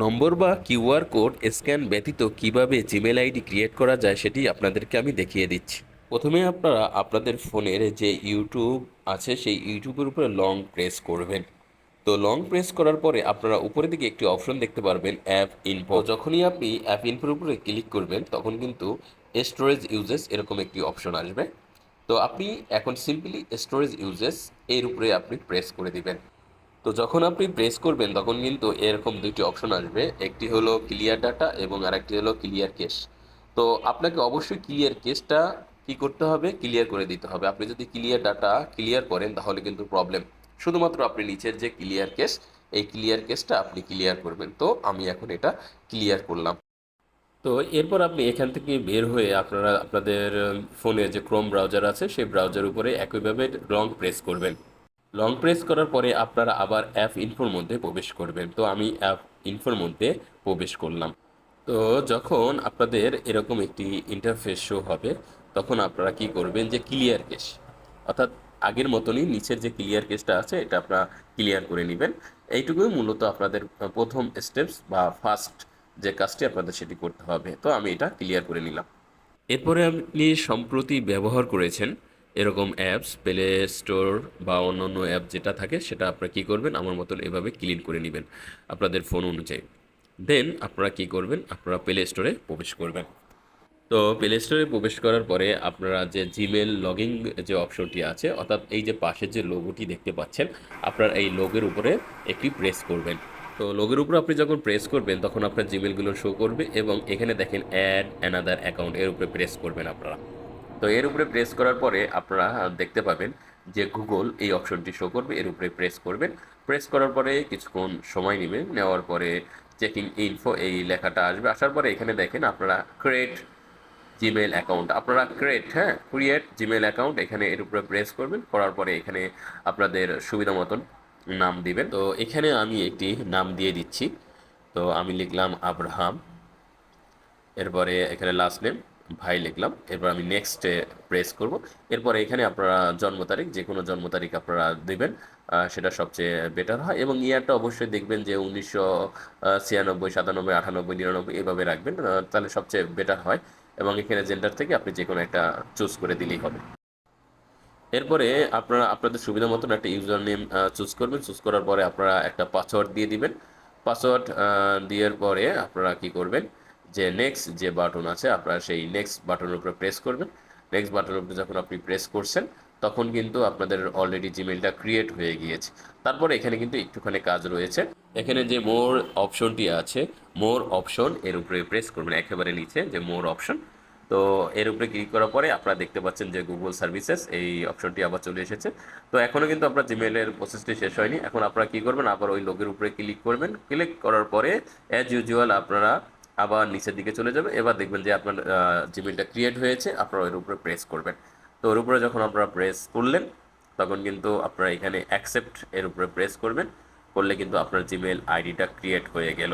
নম্বর বা QR code scan ব্যতীত কীভাবে জিমেল আইডি ক্রিয়েট করা যায় সেটি আপনাদেরকে আমি দেখিয়ে দিচ্ছি। প্রথমে আপনারা আপনাদের ফোনের যে ইউটিউব আছে সেই ইউটিউবের উপরে লং প্রেস করবেন। তো লং প্রেস করার পরে আপনারা উপরের দিকে একটি অপশন দেখতে পারবেন, অ্যাপ ইনফো। যখনই আপনি অ্যাপ ইনফোর উপরে ক্লিক করবেন, তখন কিন্তু স্টোরেজ ইউজেস এরকম একটি অপশন আসবে। তো আপনি এখন সিম্পলি স্টোরেজ ইউজেস এর উপরে আপনি প্রেস করে দিবেন। তো যখন আপনি প্রেস করবেন, তখন কিন্তু এরকম দুইটি অপশন আসবে। একটি হলো ক্লিয়ার ডাটা এবং আরেকটি হলো ক্লিয়ার কেস তো আপনাকে অবশ্যই ক্লিয়ার কেসটা কি করতে হবে? ক্লিয়ার করে দিতে হবে। আপনি যদি ক্লিয়ার ডাটা ক্লিয়ার করেন, তাহলে কিন্তু প্রবলেম শুধুমাত্র আপনি নিচের যে ক্লিয়ার কেস এই ক্লিয়ার কেসটা আপনি ক্লিয়ার করবেন। তো আমি এখন এটা ক্লিয়ার করলাম। তো এরপর আপনি এখান থেকে বের হয়ে আপনারা, আপনাদের ফোনে যে ক্রোম ব্রাউজার আছে, সেই ব্রাউজার উপরে একইভাবে লং প্রেস করবেন। লং প্রেস করার পরে আপনারা আবার অ্যাপ ইনফোর মধ্যে প্রবেশ করবেন। তো আমি অ্যাপ ইনফোর মধ্যে প্রবেশ করলাম। তো যখন আপনাদের এরকম একটি ইন্টারফেস শো হবে, তখন আপনারা কি করবেন যে ক্লিয়ার কেস অর্থাৎ আগের মতনই নিচের যে ক্লিয়ার কেসটা আছে, এটা আপনারা ক্লিয়ার করে নেবেন। এইটুকুই মূলত আপনাদের প্রথম স্টেপস বা ফার্স্ট যে কাজটি আপনাদের সেটি করতে হবে। তো আমি এটা ক্লিয়ার করে নিলাম। এরপরে আপনি সম্প্রতি ব্যবহার করেছেন এরকম অ্যাপস প্লে স্টোর বা অন্য অন্য অ্যাপ যেটা থাকে, সেটা আপনারা কী করবেন? আমার মতন এভাবে ক্লিন করে নেবেন আপনাদের ফোন অনুযায়ী। দেন আপনারা কী করবেন? আপনারা প্লে স্টোরে প্রবেশ করবেন। তো প্লে স্টোরে প্রবেশ করার পরে আপনারা যে জিমেল লগিং যে অপশনটি আছে, অর্থাৎ এই যে পাশের যে লোগোটি দেখতে পাচ্ছেন, আপনার এই লোগের উপরে একটি প্রেস করবেন। তো লোগের উপর আপনি যখন প্রেস করবেন, তখন আপনার জিমেলগুলো শো করবে এবং এখানে দেখেন অ্যাড অ্যানাদার অ্যাকাউন্ট এর উপরে প্রেস করবেন আপনারা। তো এর উপরে প্রেস করার পরে আপনারা দেখতে পাবেন যে গুগল এই অপশনটি শো করবে, এর উপরে প্রেস করবেন। প্রেস করার পরে কিছুক্ষণ সময় নেবে নেওয়ার পরে চেকিং ইনফো এই লেখাটা আসবে। আসার পরে এখানে দেখেন আপনারা ক্রিয়েট জিমেল অ্যাকাউন্ট আপনারা ক্রিয়েট হ্যাঁ ক্রিয়েট জিমেল অ্যাকাউন্ট এখানে এর উপরে প্রেস করবেন, করার পরে এখানে আপনাদের সুবিধা মতন নাম দিবেন। তো এখানে আমি একটি নাম দিয়ে দিচ্ছি। তো আমি লিখলাম আব্রাহাম। এরপরে এখানে লাস্ট নেম ভাই লিখলাম। এরপর আমি নেক্সটে প্রেস করব। এরপরে এখানে আপনারা জন্ম তারিখ যে কোনো জন্ম তারিখ আপনারা দেবেন সেটা সবচেয়ে বেটার হয়। এবং ইয়ারটা অবশ্যই দেখবেন যে উনিশশো ছিয়ানব্বই, সাতানব্বই, আটানব্বই, নিরানব্বই এভাবে রাখবেন তাহলে সবচেয়ে বেটার হয়। এবং এখানে জেন্ডার থেকে আপনি যে কোনো একটা চুজ করে দিলেই হবে। এরপরে আপনারা, আপনাদের সুবিধা মতন একটা ইউজার নেম চুজ করবেন। চুজ করার পরে আপনারা একটা পাসওয়ার্ড দিয়ে দিবেন। পাসওয়ার্ড দেওয়ার পরে আপনারা কি করবেন? যে নেক্সট যে বাটন আছে, আপনারা সেই নেক্সট বাটনের উপরে প্রেস করবেন। নেক্সট বাটনের উপরে যখন আপনি প্রেস করছেন, তখন কিন্তু আপনাদের অলরেডি জিমেলটা ক্রিয়েট হয়ে গিয়েছে। তারপরে এখানে কিন্তু একটুখানি কাজ রয়েছে। এখানে যে মোর অপশনটি আছে মোর অপশন এর উপরে প্রেস করবেন, একেবারে নিচে যে মোর অপশন তো এর উপরে ক্লিক করার পরে আপনারা দেখতে পাচ্ছেন যে গুগল সার্ভিসেস এই অপশনটি আবার চলে এসেছে। তো এখনও কিন্তু আপনার জিমেলের প্রসেসটি শেষ হয়নি। এখন আপনারা কী করবেন? আবার ওই লোকের উপরে ক্লিক করবেন। ক্লিক করার পরে অ্যাজ ইউজুয়াল আপনারা আবার নিচের দিকে চলে যাবে। এবার দেখবেন যে আপনার জিমেলটা ক্রিয়েট হয়েছে, আপনারা ওর উপরে প্রেস করবেন। তো ওর উপরে যখন আপনারা প্রেস করলেন, তখন কিন্তু আপনারা এখানে অ্যাকসেপ্ট এর উপরে প্রেস করবেন। করলে কিন্তু আপনার জিমেল আইডিটা ক্রিয়েট হয়ে গেল।